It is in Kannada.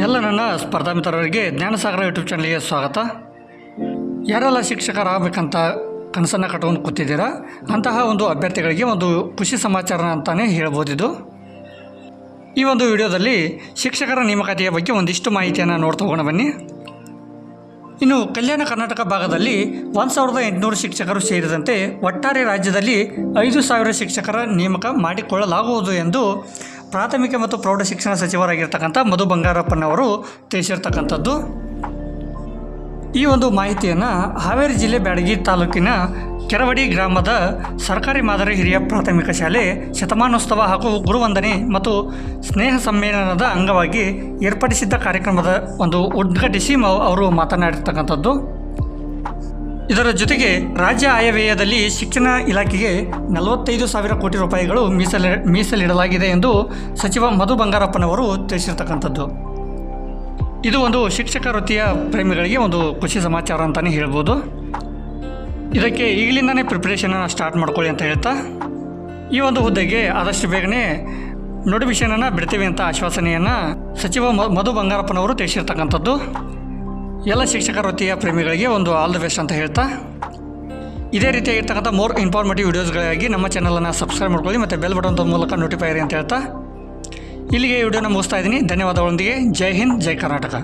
ಎಲ್ಲ ನನ್ನ ಸ್ಪರ್ಧಾ ಮಿತ್ರರಿಗೆ ಜ್ಞಾನಸಾಗರ ಯೂಟ್ಯೂಬ್ ಚಾನಲ್ಗೆ ಸ್ವಾಗತ. ಯಾರೆಲ್ಲ ಶಿಕ್ಷಕರಾಗಬೇಕಂತ ಕನಸನ್ನು ಕಟ್ಕೊಂಡು ಕೂತಿದ್ದೀರಾ? ಅಂತಹ ಒಂದು ಅಭ್ಯರ್ಥಿಗಳಿಗೆ ಒಂದು ಖುಷಿ ಸಮಾಚಾರ ಅಂತಲೇ ಹೇಳ್ಬೋದಿದು. ಈ ಒಂದು ವಿಡಿಯೋದಲ್ಲಿ ಶಿಕ್ಷಕರ ನೇಮಕಾತಿಯ ಬಗ್ಗೆ ಒಂದಿಷ್ಟು ಮಾಹಿತಿಯನ್ನು ನೋಡ್ತಾ ಹೋಗೋಣ ಬನ್ನಿ. ಇನ್ನು ಕಲ್ಯಾಣ ಕರ್ನಾಟಕ ಭಾಗದಲ್ಲಿ ಒಂದು ಸಾವಿರದ ಎಂಟುನೂರು ಶಿಕ್ಷಕರು ಸೇರಿದಂತೆ ಒಟ್ಟಾರೆ ರಾಜ್ಯದಲ್ಲಿ ಐದು ಸಾವಿರ ಶಿಕ್ಷಕರ ನೇಮಕ ಮಾಡಿಕೊಳ್ಳಲಾಗುವುದು ಎಂದು ಪ್ರಾಥಮಿಕ ಮತ್ತು ಪ್ರೌಢ ಶಿಕ್ಷಣ ಸಚಿವರಾಗಿರ್ತಕ್ಕಂಥ ಮಧು ಬಂಗಾರಪ್ಪನವರು ತಿಳಿಸಿರ್ತಕ್ಕಂಥದ್ದು. ಈ ಒಂದು ಮಾಹಿತಿಯನ್ನು ಹಾವೇರಿ ಜಿಲ್ಲೆ ಬ್ಯಾಡಗಿ ತಾಲೂಕಿನ ಕೆರವಡಿ ಗ್ರಾಮದ ಸರ್ಕಾರಿ ಮಾದರಿ ಹಿರಿಯ ಪ್ರಾಥಮಿಕ ಶಾಲೆ ಶತಮಾನೋತ್ಸವ ಹಾಗೂ ಗುರುವಂದನೆ ಮತ್ತು ಸ್ನೇಹ ಸಮ್ಮೇಳನದ ಅಂಗವಾಗಿ ಏರ್ಪಡಿಸಿದ್ದ ಕಾರ್ಯಕ್ರಮದ ಒಂದು ಉದ್ಘಾಟಿಸಿ ಅವರು ಮಾತನಾಡಿರ್ತಕ್ಕಂಥದ್ದು. ಇದರ ಜೊತೆಗೆ ರಾಜ್ಯ ಆಯವ್ಯಯದಲ್ಲಿ ಶಿಕ್ಷಣ ಇಲಾಖೆಗೆ ನಲವತ್ತೈದು ಸಾವಿರ ಕೋಟಿ ರೂಪಾಯಿಗಳು ಮೀಸಲಿ, ಮೀಸಲಿಡಲಾಗಿದೆ ಎಂದು ಸಚಿವ ಮಧು ಬಂಗಾರಪ್ಪನವರು ತಿಳಿಸಿರ್ತಕ್ಕಂಥದ್ದು. ಇದು ಒಂದು ಶಿಕ್ಷಕ ವೃತ್ತಿಯ ಪ್ರೇಮಿಗಳಿಗೆ ಒಂದು ಖುಷಿ ಸಮಾಚಾರ ಅಂತಲೇ ಹೇಳ್ಬೋದು. ಇದಕ್ಕೆ ಈಗಲಿಂದನೇ ಪ್ರಿಪ್ರೇಷನನ್ನು ಸ್ಟಾರ್ಟ್ ಮಾಡ್ಕೊಳ್ಳಿ ಅಂತ ಹೇಳ್ತಾ, ಈ ಒಂದು ಹುದ್ದೆಗೆ ಆದಷ್ಟು ಬೇಗನೆ ನೋಟಿಫಿಕೇಷನನ್ನು ಬಿಡ್ತೀವಿ ಅಂತ ಆಶ್ವಾಸನೆಯನ್ನು ಸಚಿವ ಮಧು ಬಂಗಾರಪ್ಪನವರು ತಿಳಿಸಿರ್ತಕ್ಕಂಥದ್ದು. ಎಲ್ಲ ಶಿಕ್ಷಕ ವೃತ್ತಿಯ ಪ್ರೇಮಿಗಳಿಗೆ ಒಂದು ಆಲ್ ದ ಬೆಸ್ಟ್ ಅಂತ ಹೇಳ್ತಾ, ಇದೇ ರೀತಿಯಾಗಿರ್ತಕ್ಕಂಥ ಮೋರ್ ಇನ್ಫಾರ್ಮೇಟಿವ್ ವೀಡಿಯೋಸ್ಗಳಿಗಾಗಿ ನಮ್ಮ ಚಾನಲನ್ನು ಸಬ್ಸ್ಕ್ರೈಬ್ ಮಾಡ್ಕೊಳ್ಳಿ ಮತ್ತು ಬೆಲ್ ಬಟನ್ ಮೂಲಕ ನೋಟಿಫೈ ಅಂತ ಹೇಳ್ತಾ, ಇಲ್ಲಿಗೆ ವಿಡಿಯೋನ ಮುಗಿಸ್ತಾ ಇದ್ದೀನಿ. ಧನ್ಯವಾದಗಳೊಂದಿಗೆ. ಜೈ ಹಿಂದ್, ಜೈ ಕರ್ನಾಟಕ.